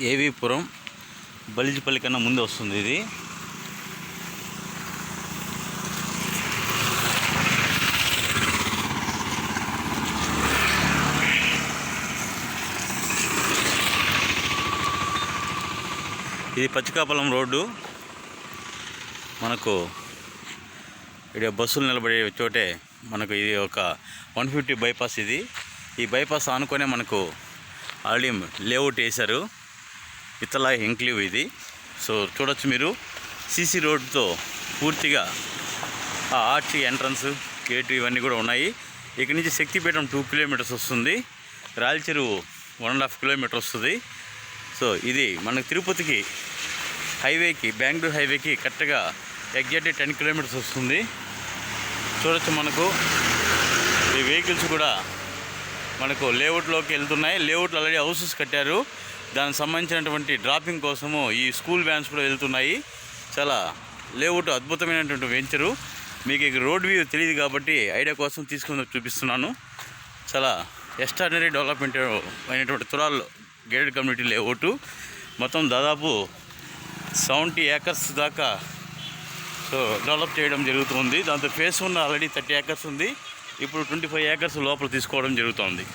ఏవీపురం బలిజిపల్లి కన్నా ముందు వస్తుంది ఇది. ఇది పచ్చికాపలం రోడ్డు. మనకు ఇక్కడ బస్సులు నిలబడే చోటే మనకు ఇది ఒక వన్ ఫిఫ్టీ బైపాస్ ఇది. ఈ బైపాస్ ఆనుకొనే మనకు ఆల్రెడీ లేఅవుట్ వేశారు. ఇతలా ఎంక్లీవ్ ఇది. సో చూడొచ్చు మీరు. సీసీ రోడ్తో పూర్తిగా ఆ ఆర్చి ఎంట్రన్స్ గేటు ఇవన్నీ కూడా ఉన్నాయి. ఇక్కడి నుంచి శక్తిపీఠం టూ కిలోమీటర్స్ వస్తుంది. Rayalacheruvu one and half kilometre వస్తుంది. సో ఇది మనకు తిరుపతికి హైవేకి బెంగళూరు హైవేకి కరెక్ట్గా ఎగ్జాక్ట్లీ టెన్ కిలోమీటర్స్ వస్తుంది. చూడొచ్చు మనకు. ఈ వెహికల్స్ కూడా మనకు లేఅవుట్లోకి వెళ్తున్నాయి. లేఅవుట్లో ఆల్రెడీ హౌసెస్ కట్టారు. దానికి సంబంధించినటువంటి డ్రాపింగ్ కోసము ఈ స్కూల్ వ్యాన్స్ కూడా వెళ్తున్నాయి. చాలా లేఅవుట్ అద్భుతమైనటువంటి వెంచరు మీకు ఇక రోడ్ వ్యూ తెలియదు కాబట్టి ఐడియా కోసం తీసుకుని చూపిస్తున్నాను. చాలా ఎక్స్ట్రాడినరీ డెవలప్మెంట్ అయినటువంటి తురాల్ గేటెడ్ కమ్యూనిటీ లేఅవుట్ మొత్తం దాదాపు సెవెంటీ ఏకర్స్ దాకా సో డెవలప్ చేయడం జరుగుతుంది దాంతో ఫేస్ ఉన్న ఆల్రెడీ థర్టీ ఏకర్స్ ఉంది. ఇప్పుడు ట్వంటీ ఫైవ్ ఏకర్స్ లోపల తీసుకోవడం జరుగుతుంది.